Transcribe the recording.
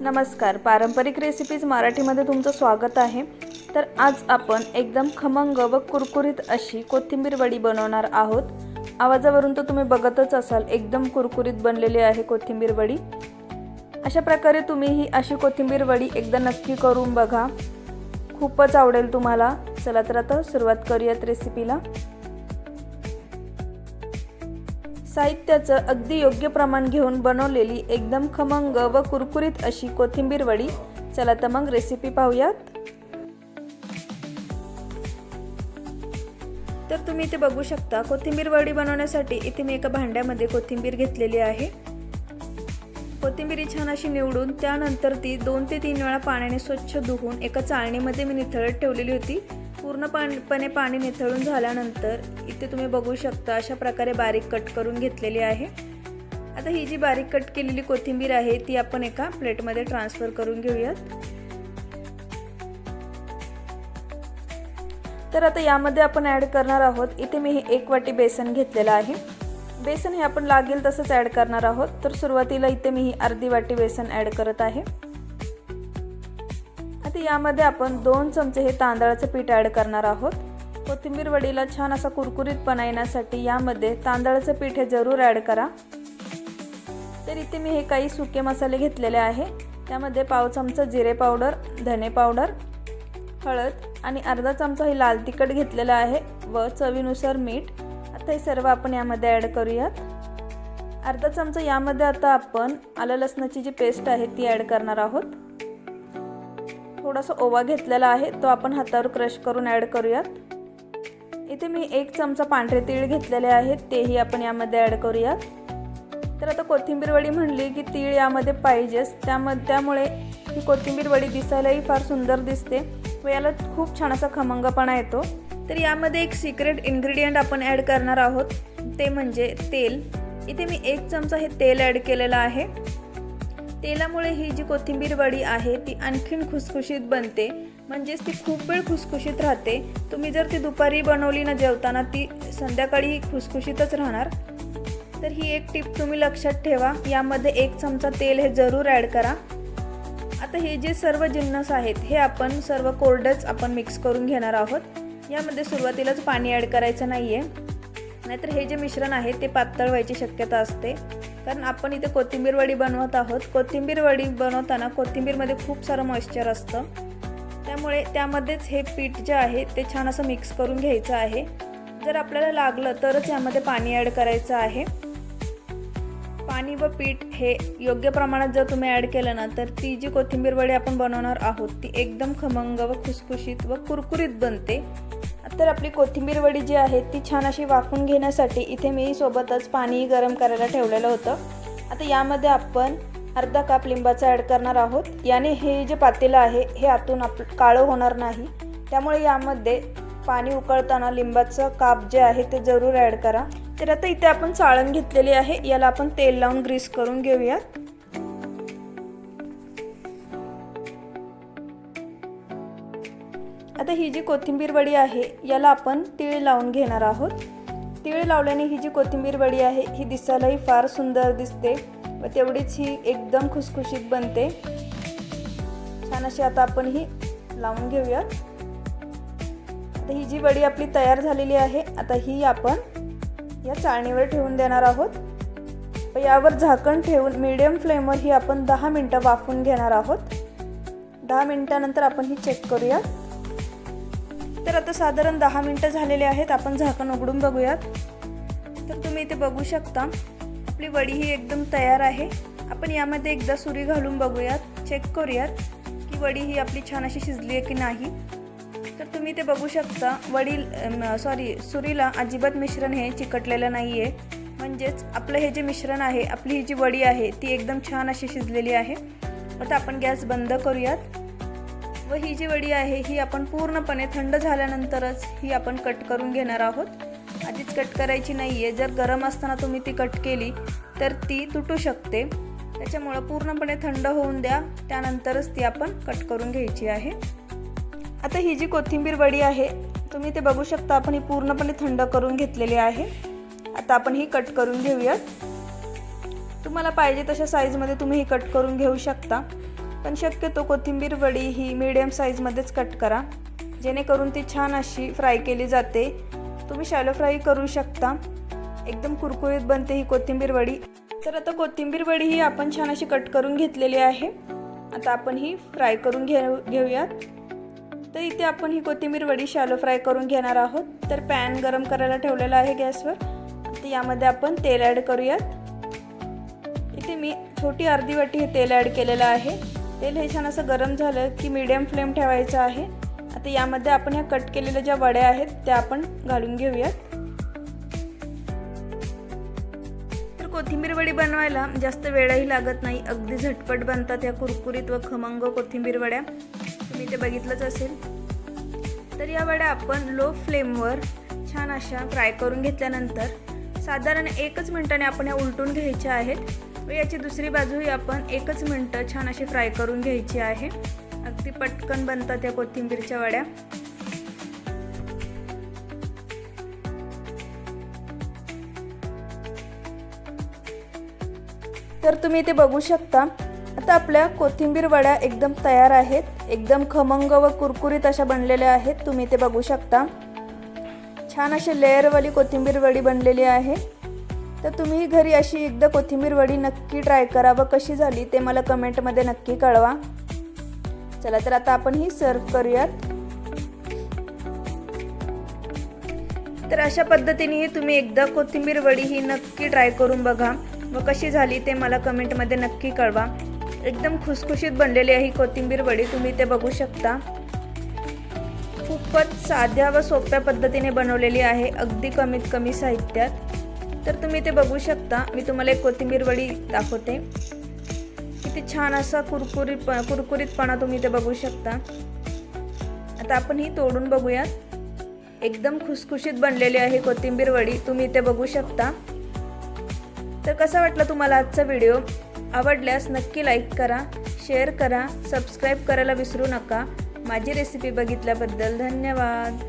नमस्कार. पारंपरिक रेसिपीज मराठीमध्ये तुमचं स्वागत आहे. तर आज आपण एकदम खमंग व कुरकुरीत अशी कोथिंबीर वडी बनवणार आहोत. आवाजावरून तर तुम्ही बघतच असाल एकदम कुरकुरीत बनलेली आहे कोथिंबीर वडी. अशा प्रकारे तुम्ही ही अशी कोथिंबीर वडी एकदा नक्की करून बघा. खूपच आवडेल तुम्हाला. चला तर आता सुरुवात करूयात रेसिपीला साहित्याचं अगदी योग्य प्रमाण घेऊन बनवलेली एकदम खमंग व कुरकुरीत अशी कोथिंबीर वडी. चला तर मग रेसिपी पाहूयात. तर तुम्ही इथे बघू शकता कोथिंबीर वडी बनवण्यासाठी इथे मी एका भांड्यामध्ये कोथिंबीर घेतलेली आहे. कोथिंबीर छान अशी निवडून त्यानंतर ती दोन ते तीन वेळा पाण्याने स्वच्छ धुवून एका चाळणीमध्ये मी निथळत ठेवलेली होती. पूर्णपणे पाणी निथळून झाल्यानंतर इथे तुम्ही बघू शकता अशा प्रकारे बारीक कट करून घेतलेली आहे. आता ही जी बारीक कट केलेली कोथिंबीर आहे ती आपण एका प्लेटमध्ये ट्रान्सफर करून घेऊयात. तर आता यामध्ये आपण ॲड करणार आहोत इथे मी हे एक वाटी बेसन घेतलेलं आहे. बेसन हे आपण लागेल तसंच ॲड करणार आहोत. तर सुरुवातीला इथे मी ही अर्धी वाटी बेसन ॲड करत आहे. तर यामध्ये आपण दोन चमचे हे तांदळाचं पीठ ॲड करणार आहोत. कोथिंबीर वडीला छान असा कुरकुरीतपणा येण्यासाठी यामध्ये तांदळाचं पीठ हे जरूर ॲड करा. तर इथे मी हे काही सुके मसाले घेतलेले आहे. त्यामध्ये पाव चमचा जिरे पावडर धने पावडर हळद आणि अर्धा चमचा हे लाल तिखट घेतलेलं आहे व चवीनुसार मीठ. आता हे सर्व आपण यामध्ये ॲड करूयात. अर्धा चमचा यामध्ये आता आपण आलं लसणाची जी पेस्ट आहे ती ॲड करणार आहोत. थोडासा ओवा घेतलेला आहे तो आपण हातावर क्रश करून ॲड करूयात. इथे मी एक चमचा पांढरे तीळ घेतलेले आहेत तेही आपण यामध्ये ॲड करूयात. तर आता कोथिंबीर वडी म्हणली की तीळ यामध्ये पाहिजेच त्यामध्ये त्यामुळे ही कोथिंबीर वडी दिसायलाही फार सुंदर दिसते व याला खूप छान असा खमंगपणा येतो. तर यामध्ये एक सिक्रेट इन्ग्रेडियंट आपण ॲड करणार आहोत ते म्हणजे तेल. इथे मी एक चमचा हे तेल ॲड केलेलं आहे. तेलामुळे ही जी कोथिंबीर वडी आहे ती आणखीन खुसखुशीत बनते. म्हणजेच ती खूप वेळ खुसखुशीत राहते. तुम्ही जर ती दुपारी बनवली ना जेवताना ती संध्याकाळी खुसखुशीतच राहणार. तर ही एक टीप तुम्ही लक्षात ठेवा. यामध्ये एक चमचा तेल हे जरूर ॲड करा. आता हे जे सर्व जिन्नस आहेत हे आपण सर्व कोरडंच आपण मिक्स करून घेणार आहोत. यामध्ये सुरुवातीलाच पाणी ॲड करायचं नाही आहे नाहीतर हे जे मिश्रण आहे ते पातळ व्हायची शक्यता असते. कारण आपण इथे कोथिंबीर वडी बनवत आहोत. कोथिंबीर वडी बनवताना कोथिंबीरमध्ये खूप सारं मॉइश्चर असतं. त्यामुळे त्यामध्येच हे पीठ जे आहे ते छान असं मिक्स करून घ्यायचं आहे. जर आपल्याला लागलं तरच यामध्ये पाणी ॲड करायचं आहे. पाणी व पीठ हे योग्य प्रमाणात जर तुम्ही ॲड केलं ना तर ती जी कोथिंबीर वडी आपण बनवणार आहोत ती एकदम खमंग व खुसखुशीत व कुरकुरीत बनते. तर आपली कोथिंबीर वडी जी आहे ती छान अशी वाफून घेण्यासाठी इथे मी सोबतच पाणी गरम करायला ठेवलेलं होतं. आता यामध्ये आपण अर्धा काप लिंबाचा ॲड करणार आहोत. याने हे जे पातेलं आहे हे आतून आप काळं होणार नाही. त्यामुळे यामध्ये पाणी उकळताना लिंबाचं काप जे आहे ते जरूर ॲड करा. तर आता इथे आपण चाळण घेतलेली आहे. याला आपण तेल लावून ग्रीस करून घेऊयात. आता ही जी कोथिंबीर वडी आहे याला आपण तीळ लावून घेणार आहोत. तीळ लावल्याने ही जी कोथिंबीर वडी आहे ही दिसायलाही फार सुंदर दिसते व तेवढीच ही एकदम खुसखुशीत बनते. छान अशी आता आपण ही लावून घेऊयात. आता ही जी वडी आपली तयार झालेली आहे आता ही आपण या चाळणीवर ठेवून देणार आहोत. यावर झाकण ठेवून मीडियम फ्लेमवर ही आपण दहा मिनटं वाफून घेणार आहोत. दहा मिनटानंतर आपण ही चेक करूयात. तर आता साधारण दहा मिनटं झालेले आहेत आपण झाकण उघडून बघूयात. तर तुम्ही इथे बघू शकता आपली वडी ही एकदम तयार आहे. आपण यामध्ये एकदा सुरी घालून बघूयात चेक करूयात की वडी ही आपली छान अशी शिजली आहे की नाही. तर तुम्ही ते बघू शकता वडील सॉरी सुरीला अजिबात मिश्रण हे चिकटलेलं नाही आहे म्हणजेच आपलं हे जे मिश्रण आहे आपली ही जी वडी आहे ती एकदम छान अशी शिजलेली आहे. आता आपण गॅस बंद करूयात. व ही जी वडी आहे ही आपण पूर्णपणे थंड झाल्यानंतरच ही आपण कट करून घेणार आहोत. आधीच कट करायची नाही आहे जर गरम असताना तुम्ही ती कट केली तर ती तुटू शकते. त्याच्यामुळं पूर्णपणे थंड होऊन द्या. त्यानंतरच ती आपण कट करून घ्यायची आहे. आता ही जी कोथिंबीर वडी आहे तुम्ही ते बघू शकता आपण ही पूर्णपणे थंड करून घेतलेली आहे. आता आपण ही कट करून घेऊयात. तुम्हाला पाहिजे तशा साईजमध्ये तुम्ही ही कट करून घेऊ शकता. पण शक्यतो कोथिंबीर वडी ही मीडियम साईजमध्येच कट करा. जेणेकरून ती छान अशी फ्राय केली जाते. तुम्ही शॅलो फ्राय करू शकता. एकदम कुरकुरीत बनते ही कोथिंबीर वडी. तर आता कोथिंबीर वडी ही आपण छान अशी कट करून घेतलेली आहे. आता आपण ही फ्राय करून घे घेऊयात. तर इथे आपण ही कोथिंबीर वडी शॅलो फ्राय करून घेणार आहोत. तर पॅन गरम करायला ठेवलेला आहे गॅसवर. तर यामध्ये आपण तेल ॲड करूयात. इथे मी छोटी अर्धी वाटी हे तेल ॲड केलेलं आहे. तेल हे छान असं गरम झालं की मीडियम फ्लेम ठेवायचं आहे. आता यामध्ये आपण ह्या कट केलेल्या ज्या वड्या आहेत त्या आपण घालून घेऊयात. तर कोथिंबीर वडी बनवायला जास्त वेळही लागत नाही. अगदी झटपट बनतात या कुरकुरीत व खमंग कोथिंबीर वड्या. तुम्ही ते बघितलंच असेल. तर या वड्या आपण लो फ्लेमवर छान अशा फ्राय करून घेतल्यानंतर साधारण एकच मिनटाने आपण ह्या उलटून घ्यायच्या आहेत. व याची दुसरी बाजूही आपण एकच मिनटं छान अशी फ्राय करून घ्यायची आहे. अगदी पटकन बनतात या कोथिंबीरच्या वड्या. तर तुम्ही ते बघू शकता आता आपल्या कोथिंबीर वड्या एकदम तयार आहेत एकदम खमंग व कुरकुरीत अशा बनलेल्या आहेत तुम्ही ते बघू शकता. छान अशी लेअरवाली कोथिंबीर वडी बनलेली आहे. तर तुम्ही घरी अशी एकदा कोथिंबीर वडी नक्की ट्राय करा व कशी झाली ते मला कमेंटमध्ये नक्की कळवा. चला तर आता आपण ही सर्व करूयात. तर अशा पद्धतीने तुम्ही एकदा कोथिंबीर वडी ही नक्की ट्राय करून बघा व कशी झाली ते मला कमेंटमध्ये नक्की कळवा. एकदम खुसखुशीत बनलेली आहे ही कोथिंबीर वडी तुम्ही ते बघू शकता. खूपच साध्या व सोप्या पद्धतीने बनवलेली आहे अगदी कमीत कमी साहित्यात. तर तुम्ही ते बघू शकता. मी तुम्हाला एक कोथिंबीर वडी दाखवते. किती छान असा कुरकुरीत कुरकुरीतपणा तुम्ही ते बघू शकता. आता आपण ही तोडून बघूयात. एकदम खुसखुशीत बनलेली आहे कोथिंबीर वडी. तुम्ही इथे बघू शकता. तर कसा वाटला तुम्हाला आजचा व्हिडिओ? आवडल्यास नक्की लाईक करा शेअर करा सबस्क्राईब करायला विसरू नका. माझी रेसिपी बघितल्याबद्दल धन्यवाद.